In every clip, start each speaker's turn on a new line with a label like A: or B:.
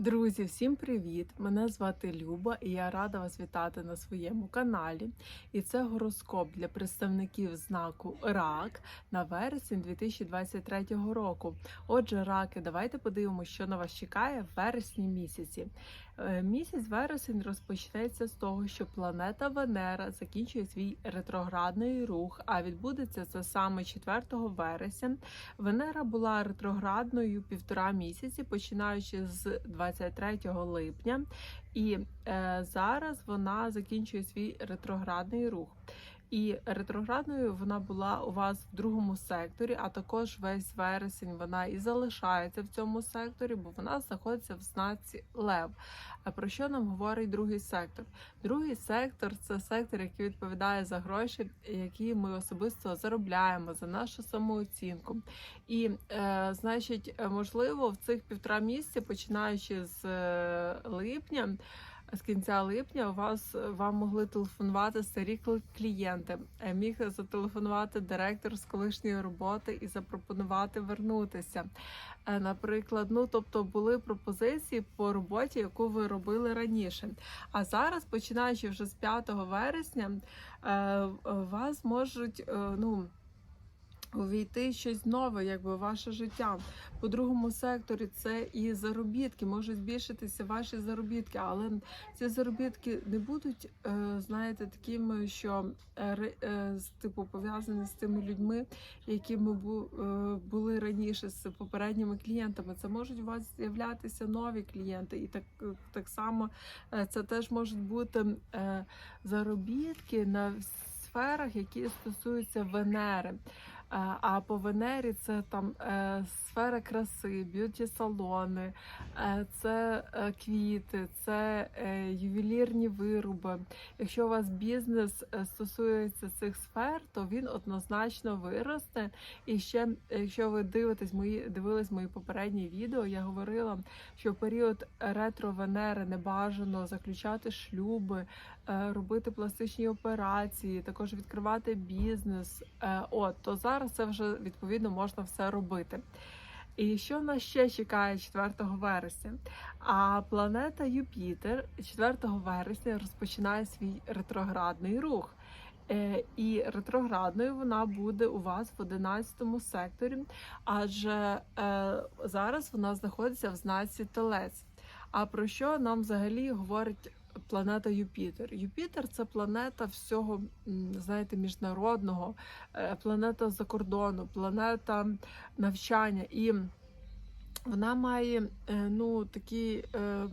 A: Друзі, всім привіт! Мене звати Люба і я рада вас вітати на своєму каналі. І це гороскоп для представників знаку РАК на вересень 2023 року. Отже, раки, давайте подивимося, що на вас чекає в вересні місяці. Е, Місяць вересень розпочнеться з того, що планета Венера закінчує свій ретроградний рух, а відбудеться це саме 4 вересня. Венера була ретроградною півтора місяці, починаючи з 23 липня, і е, зараз вона закінчує свій ретроградний рух. І ретроградною вона була у вас в другому секторі, а також весь вересень вона і залишається в цьому секторі, бо вона знаходиться в знаці Лев. А про що нам говорить другий сектор? Другий сектор це сектор, який відповідає за гроші, які ми особисто заробляємо за нашу самооцінку. І, е, значить, е, можливо, в цих півтора місяці, починаючи з е, липня. З кінця липня у вас вам могли телефонувати старі клієнти. Е, Міг зателефонувати директор з колишньої роботи і запропонувати вернутися. Е, Наприклад, ну тобто були пропозиції по роботі, яку ви робили раніше. А зараз, починаючи вже з 5 вересня, е, вас можуть е, ну. Увійти щось нове, якби ваше життя. По другому секторі це і заробітки, можуть збільшитися ваші заробітки, але ці заробітки не будуть, е, знаєте, такими, що е, е, типу пов'язані з тими людьми, якими бу- е, були раніше з попередніми клієнтами. Це можуть у вас з'являтися нові клієнти, і так, так само це теж можуть бути заробітки на сферах, які стосуються Венери. Е, А по Венері це там е, сфера краси, б'юті-салони, е, це квіти, це ювелірні вироби. Якщо у вас бізнес стосується цих сфер, то він однозначно виросте. І ще, якщо ви дивитесь мої дивились мої попередні відео, я говорила, що в період ретро Венери не бажано заключати шлюби, робити пластичні операції, також відкривати бізнес. От то зараз це вже відповідно можна все робити. І що нас ще чекає 4 вересня? А планета Юпітер 4 вересня розпочинає свій ретроградний рух. Е, І ретроградною вона буде у вас в 11 секторі, адже е, зараз вона знаходиться в знаці Телець. А про що нам взагалі говорить планета Юпітер? Юпітер це планета всього, знаєте, міжнародного, е, планета за кордону, планета навчання. І вона має е, ну, такий е,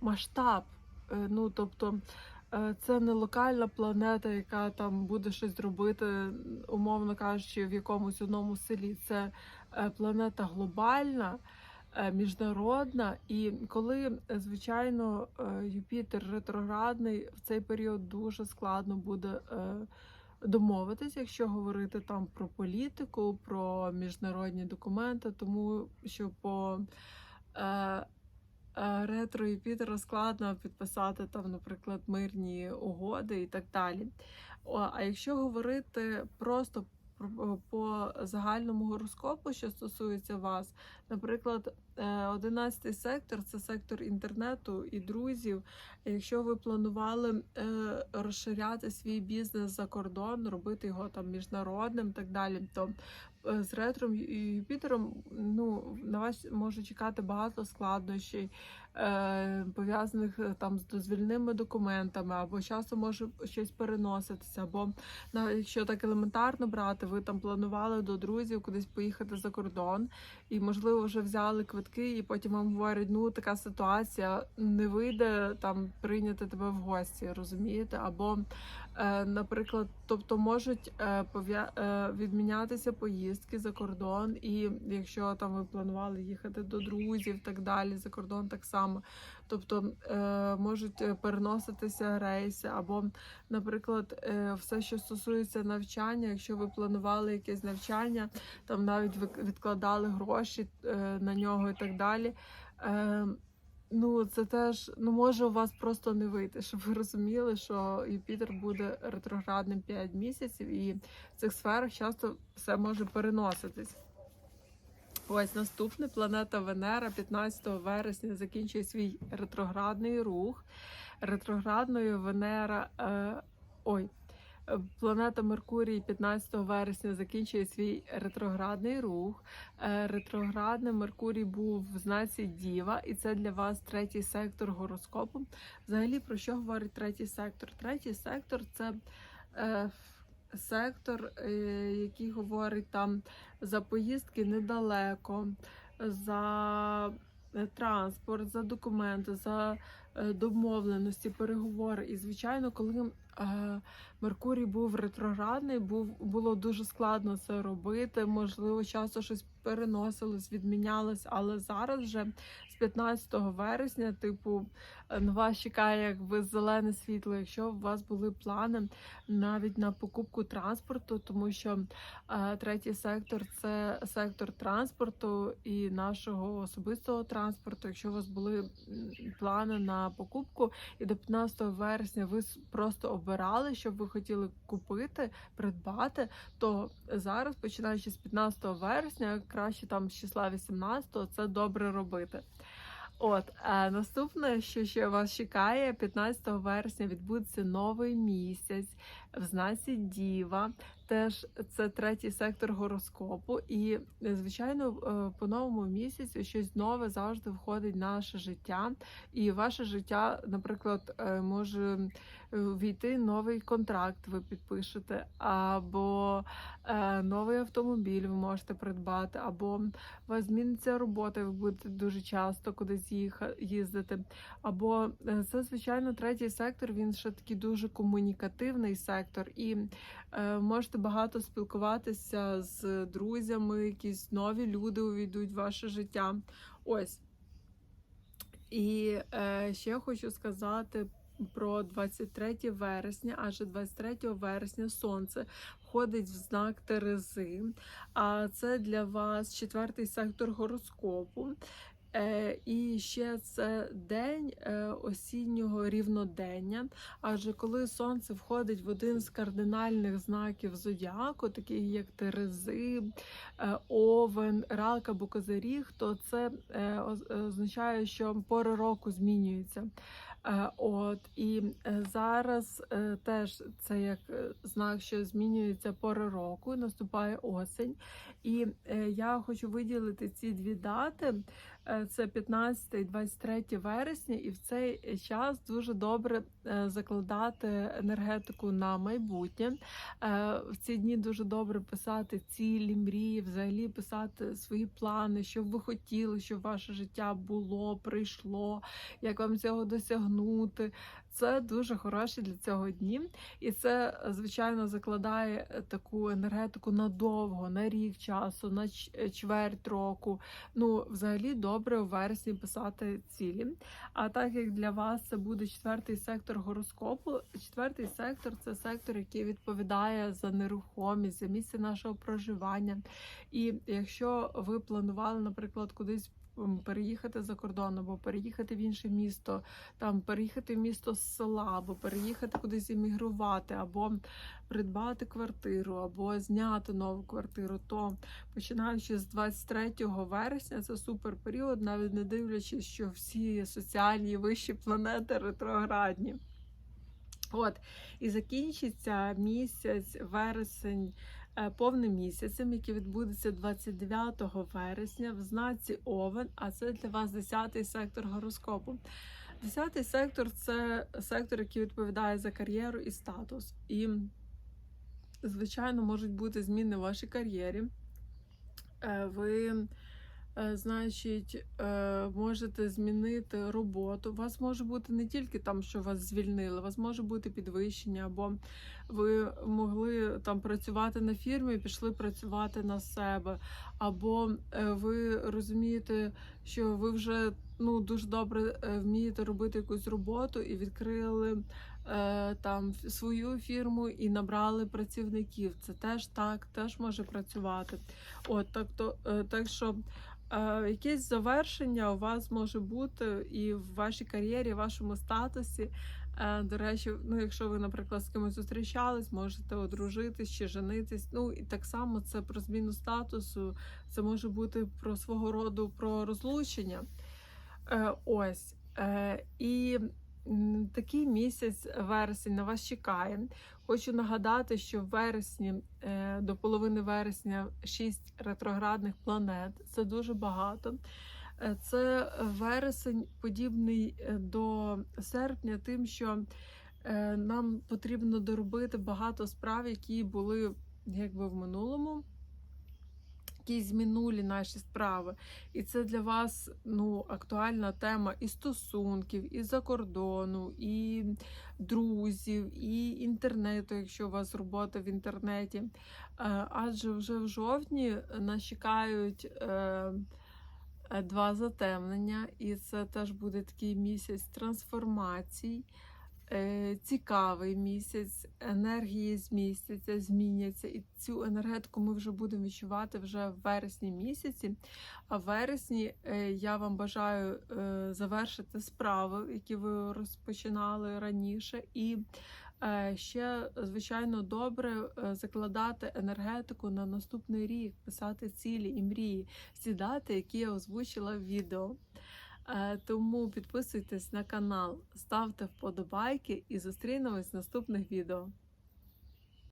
A: масштаб. Ну, тобто, це не локальна планета, яка там буде щось робити, умовно кажучи, в якомусь одному селі. Це планета глобальна, міжнародна. І коли, е, звичайно, е, Юпітер ретроградний, в цей період дуже складно буде. е, Домовитись, якщо говорити там про політику, про міжнародні документи, тому що по е, е, ретро Юпітера складно підписати там, наприклад, мирні угоди і так далі. А якщо говорити просто про- по загальному гороскопу, що стосується вас, наприклад, е, 11 сектор це сектор інтернету і друзів. Якщо ви планували е, розширяти свій бізнес за кордон, робити його там міжнародним, так далі, то е, з ретром і Юпітером ну на вас може чекати багато складнощів, е, пов'язаних е, там з дозвільними документами, або часом може щось переноситися, або якщо так елементарно брати, ви там планували до друзів кудись поїхати за кордон, і можливо вже взяли квитки, і потім вам говорять, ну така ситуація не вийде там прийняти тебе в гості, розумієте? Або, е, наприклад, тобто можуть е, пов'я... е, відмінятися поїздки за кордон, і якщо там ви планували їхати до друзів, так далі, за кордон так само. Тобто е, можуть е, переноситися рейси, або, наприклад, е, все, що стосується навчання, якщо ви планували якесь навчання, там навіть відкладали гроші на нього і так далі. Ну, це теж ну може у вас просто не вийти, щоб ви розуміли, що Юпітер буде ретроградним 5 місяців, і в цих сферах часто все може переноситись. Ось наступне планета Венера 15 вересня закінчує свій ретроградний рух. Ретроградною Венера. Е, ой. Планета Меркурій 15 вересня закінчує свій ретроградний рух. Е, Ретроградний Меркурій був в знаці Діва, і це для вас третій сектор гороскопу. Взагалі, про що говорить третій сектор? Третій сектор це е, сектор, е, який говорить там за поїздки недалеко, за е, транспорт, за документи, за е, домовленості, переговори. І, звичайно, коли Меркурій був ретроградний, був, було дуже складно це робити. Можливо, часто щось переносилось, відмінялось, але зараз вже з 15 вересня, типу, е, на вас чекає якби зелене світло, якщо у вас були плани навіть на покупку транспорту, тому що е, третій сектор це сектор транспорту і нашого особистого транспорту. Якщо у вас були плани на покупку, і до 15 вересня ви просто обирали, що ви хотіли купити, придбати, то зараз, починаючи з 15 вересня, краще там з числа 18, це добре робити. От е, наступне, що ще вас чекає, 15 вересня відбудеться новий місяць в знаці Діва. Теж це третій сектор гороскопу, і е, звичайно, е, по новому місяцю щось нове завжди входить в наше життя. І ваше життя, наприклад, е, може війти новий контракт, ви підпишете, або новий автомобіль ви можете придбати, або у вас зміниться робота, ви будете дуже часто кудись їздити. Або це, звичайно, третій сектор. Він ще такий дуже комунікативний сектор, і е, можете багато спілкуватися з друзями, якісь нові люди увійдуть в ваше життя. Ось. І е, ще хочу сказати про 23 вересня, адже 23 вересня сонце входить в знак Терези. А це для вас четвертий сектор гороскопу. Е, і ще це день е, осіннього рівнодення. Адже коли сонце входить в один з кардинальних знаків зодіаку, таких як Терези, е, Овен, Рак або Козиріг, то це означає, що пори року змінюються. Е, От і е, зараз е, теж це як знак, що змінюється пори року, наступає осень. І я хочу виділити ці дві дати: це 15 і 23 вересня, і в цей час дуже добре закладати енергетику на майбутнє. В ці дні дуже добре писати цілі, мрії, взагалі писати свої плани, що ви хотіли, щоб ваше життя було, прийшло, як вам цього досягнути. Це дуже хороші для цього дні, і це звичайно закладає е, таку енергетику надовго, на рік часу, на е, чверть року. Ну, взагалі, добре у вересні писати цілі. А так як для вас це буде четвертий сектор гороскопу, четвертий сектор це сектор, який відповідає за нерухомість, за місце нашого проживання. І якщо ви планували, наприклад, кудись переїхати за кордон або переїхати в інше місто, там переїхати в місто з села, або переїхати кудись іммігрувати, або придбати квартиру, або зняти нову квартиру, то починаючи з 23 вересня, це супер період, навіть не дивлячись, що всі соціальні вищі планети ретроградні. От, і закінчиться місяць, вересень е, повним місяцем, який відбудеться 29 вересня в знаці Овен, а це для вас 10-й сектор гороскопу. 10-й сектор це сектор, який відповідає за кар'єру і статус. І, звичайно, можуть бути зміни в вашій кар'єрі. Е, Ви, значить, е, можете змінити роботу. У вас може бути не тільки там, що вас звільнили, у вас може бути підвищення, або ви могли там працювати на фірмі, пішли працювати на себе, або е, ви розумієте, що ви вже ну дуже добре е, вмієте робити якусь роботу і відкрили е, там свою фірму і набрали працівників. Це теж так, теж може працювати. От так то е, так що. Е, Якесь завершення у вас може бути і в вашій кар'єрі, в вашому статусі. Е, До речі, ну якщо ви, наприклад, з кимось зустрічались, можете одружитись чи женитись. Ну і так само це про зміну статусу, це може бути про свого роду про розлучення. Е, Ось. І такий місяць вересень на вас чекає. Хочу нагадати, що в вересні е, до половини вересня 6 ретроградних планет. Це дуже багато. Е, Це вересень подібний е, до серпня, тим, що нам потрібно доробити багато справ, які були якби в минулому. Якісь минулі наші справи, і це для вас ну актуальна тема і стосунків, і за кордону, і друзів, і інтернету, якщо у вас робота в інтернеті. Е, Адже вже в жовтні нас чекають е, е, два затемнення, і це теж буде такий місяць трансформацій. Е, Цікавий місяць, енергії змістяться, зміняться, і цю енергетику ми вже будемо відчувати вже в вересні місяці. А в вересні е, я вам бажаю е, завершити справи, які ви розпочинали раніше, і ще, звичайно, добре закладати енергетику на наступний рік, писати цілі і мрії, ці дати, які я озвучила в відео. Е, Тому підписуйтесь на канал, ставте вподобайки і зустрінемось в наступних відео.